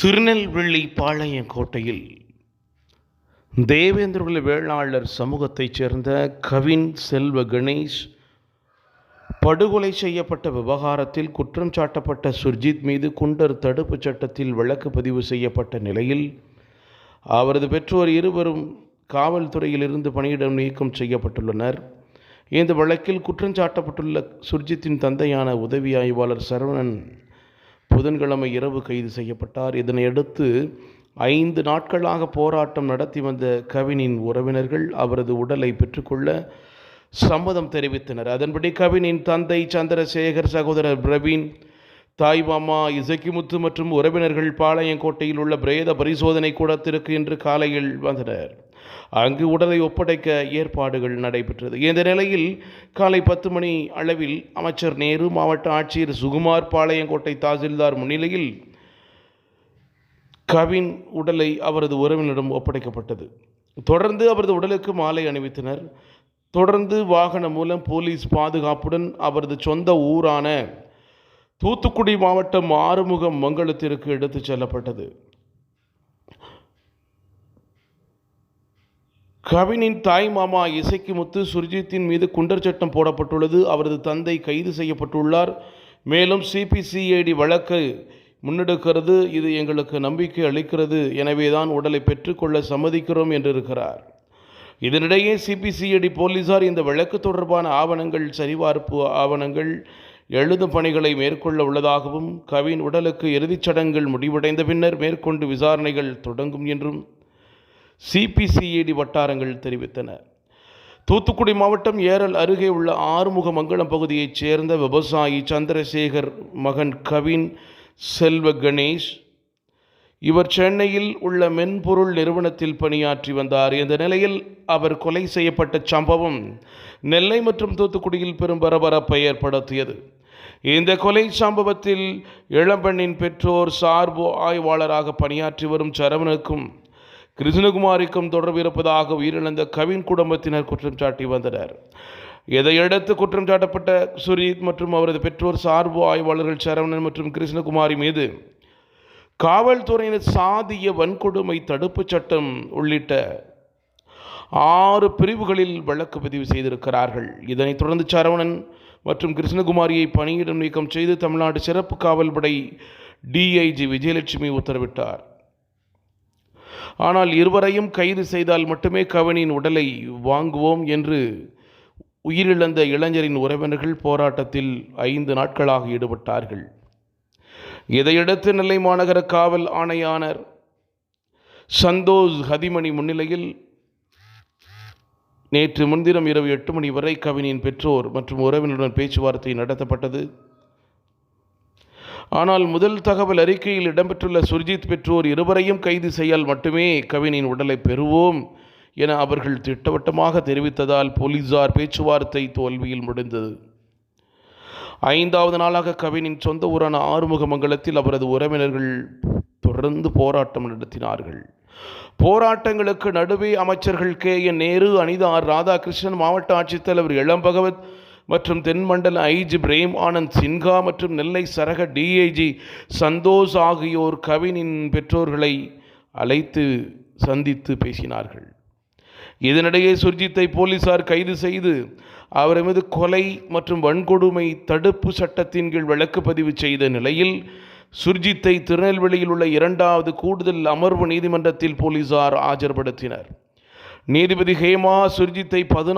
திருநெல்வேலி பாளையங்கோட்டையில் தேவேந்திரகுல வேளாளர் சமூகத்தைச் சேர்ந்த கவின் செல்வ கணேஷ் படுகொலை செய்யப்பட்ட விவகாரத்தில் குற்றம் சாட்டப்பட்ட சுர்ஜித் மீது குண்டர் தடுப்புச் சட்டத்தில் வழக்கு பதிவு செய்யப்பட்ட நிலையில் அவரது பெற்றோர் இருவரும் காவல்துறையிலிருந்து பணியிடம் நீக்கம் செய்யப்பட்டுள்ளனர். இந்த வழக்கில் குற்றம் சாட்டப்பட்டுள்ள சுர்ஜித்தின் தந்தையான உதவி ஆய்வாளர் சரவணன் புதன்கிழமை இரவு கைது செய்யப்பட்டார். இதனையடுத்து ஐந்து நாட்களாக போராட்டம் நடத்தி வந்த கவினின் உறவினர்கள் அவரது உடலை பெற்றுக்கொள்ள சம்மதம் தெரிவித்தனர். அதன்படி கவினின் தந்தை சந்திரசேகர் சகோதரர் பிரவீன் தாய் மாமா இசக்கிமுத்து மற்றும் உறவினர்கள் பாளையங்கோட்டையில் உள்ள பிரேத பரிசோதனை கூடத்திற்கு இன்று காலையில் வந்தனர். அங்கு உடலை ஒப்படைக்க ஏற்பாடுகள் நடைபெற்றது. இந்த நிலையில் காலை பத்து மணி அளவில் அமைச்சர் நேரு மாவட்ட ஆட்சியர் சுகுமார் பாளையங்கோட்டை தாசில்தார் முன்னிலையில் கவின் உடலை அவரது உறவினரிடம் ஒப்படைக்கப்பட்டது. தொடர்ந்து அவரது உடலுக்கு மாலை அணிவித்தனர். தொடர்ந்து வாகனம் மூலம் போலீஸ் பாதுகாப்புடன் அவரது சொந்த ஊரான தூத்துக்குடி மாவட்டம் ஆறுமுகம் மங்களத்திற்கு எடுத்துச் செல்லப்பட்டது. கவினின் தாய் மாமா இசைக்குமுத்து சுர்ஜித்தின் மீது குண்டர் சட்டம் போடப்பட்டுள்ளது. அவரது தந்தை கைது செய்யப்பட்டுள்ளார். மேலும் சிபிசிஐடி வழக்கு முன்னெடுக்கிறது. இது எங்களுக்கு நம்பிக்கை அளிக்கிறது. எனவேதான் உடலை பெற்றுக்கொள்ள சம்மதிக்கிறோம் என்றிருக்கிறார். இதனிடையே சிபிசிஐடி போலீசார் இந்த வழக்கு தொடர்பான ஆவணங்கள் சரிபார்ப்பு ஆவணங்கள் எழுதும் பணிகளை மேற்கொள்ள உள்ளதாகவும் கவின் உடலுக்கு இறுதிச் சடங்குகள் முடிவடைந்த பின்னர் மேற்கொண்டு விசாரணைகள் தொடங்கும் என்றும் சிபிசிஐடி வட்டாரங்கள் தெரிவித்தன. தூத்துக்குடி மாவட்டம் ஏரல் அருகே உள்ள ஆறுமுகமங்கலம் பகுதியைச் சேர்ந்த விவசாயி சந்திரசேகர் மகன் கவின் செல்வ கணேஷ் இவர் சென்னையில் உள்ள மென்பொருள் நிறுவனத்தில் பணியாற்றி வந்தார். இந்த நிலையில் அவர் கொலை செய்யப்பட்ட சம்பவம் நெல்லை மற்றும் தூத்துக்குடியில் பெரும் பரபரப்பை ஏற்படுத்தியது. இந்த கொலை சம்பவத்தில் இளம்பெண்ணின் பெற்றோர் சார்பு ஆய்வாளராக பணியாற்றி வரும் சரவணுக்கும் கிருஷ்ணகுமாரிக்கும் தொடர்பு இருப்பதாக உயிரிழந்த கவின் குடும்பத்தினர் குற்றம் சாட்டி வந்தனர். இதையடுத்து குற்றம் சாட்டப்பட்ட சுரீத் மற்றும் அவரது பெற்றோர் சார்பு ஆய்வாளர்கள் சரவணன் மற்றும் கிருஷ்ணகுமாரி மீது காவல்துறையினர் சாதிய வன்கொடுமை தடுப்புச் சட்டம் உள்ளிட்ட ஆறு பிரிவுகளில் வழக்கு பதிவு செய்திருக்கிறார்கள். இதனைத் தொடர்ந்து சரவணன் மற்றும் கிருஷ்ணகுமாரியை பணியிடம் நீக்கம் செய்து தமிழ்நாடு சிறப்பு காவல்படை டிஐஜி விஜயலட்சுமி உத்தரவிட்டார். ஆனால் இருவரையும் கைது செய்தால் மட்டுமே கவினின் உடலை வாங்குவோம் என்று உயிரிழந்த இளைஞரின் உறவினர்கள் போராட்டத்தில் ஐந்து நாட்களாக ஈடுபட்டார்கள். இதையடுத்து நெல்லை மாநகர காவல் ஆணையாளர் சந்தோஷ் ஹதிமணி முன்னிலையில் நேற்று முன்தினம் இரவு எட்டு மணி வரை கவினின் பெற்றோர் மற்றும் உறவினருடன் பேச்சுவார்த்தை நடத்தப்பட்டது. ஆனால் முதல் தகவல் அறிக்கையில் இடம்பெற்றுள்ள சுர்ஜித் பெற்றோர் இருவரையும் கைது செய்யால் மட்டுமே கவினின் உடலை பெறுவோம் என அவர்கள் திட்டவட்டமாக தெரிவித்ததால் போலீசார் பேச்சுவார்த்தை தோல்வியில் முடிந்தது. ஐந்தாவது நாளாக கவினின் சொந்த ஊரான ஆறுமுகமங்கலத்தில் அவரது உறவினர்கள் தொடர்ந்து போராட்டம் நடத்தினார்கள். போராட்டங்களுக்கு நடுவே அமைச்சர்கள் கே. என். நேரு அனிதா ராதாகிருஷ்ணன் மாவட்ட ஆட்சித்தலைவர் இளம்பகவத் மற்றும் தென்மண்டல ஐஜி பிரேம் ஆனந்த் சின்ஹா மற்றும் நெல்லை சரக டிஐஜி சந்தோஷ் ஆகியோர் கவினின் பெற்றோர்களை அழைத்து சந்தித்து பேசினார்கள். இதனிடையே சுர்ஜித்தை போலீசார் கைது செய்து அவர் மீது கொலை மற்றும் வன்கொடுமை தடுப்பு சட்டத்தின் கீழ் வழக்கு பதிவு செய்த நிலையில் சுர்ஜித்தை திருநெல்வேலியில் உள்ள இரண்டாவது கூடுதல் அமர்வு நீதிமன்றத்தில் போலீசார் ஆஜர்படுத்தினர். நீதிபதி ஹேமா சுர்ஜித்தை பதினா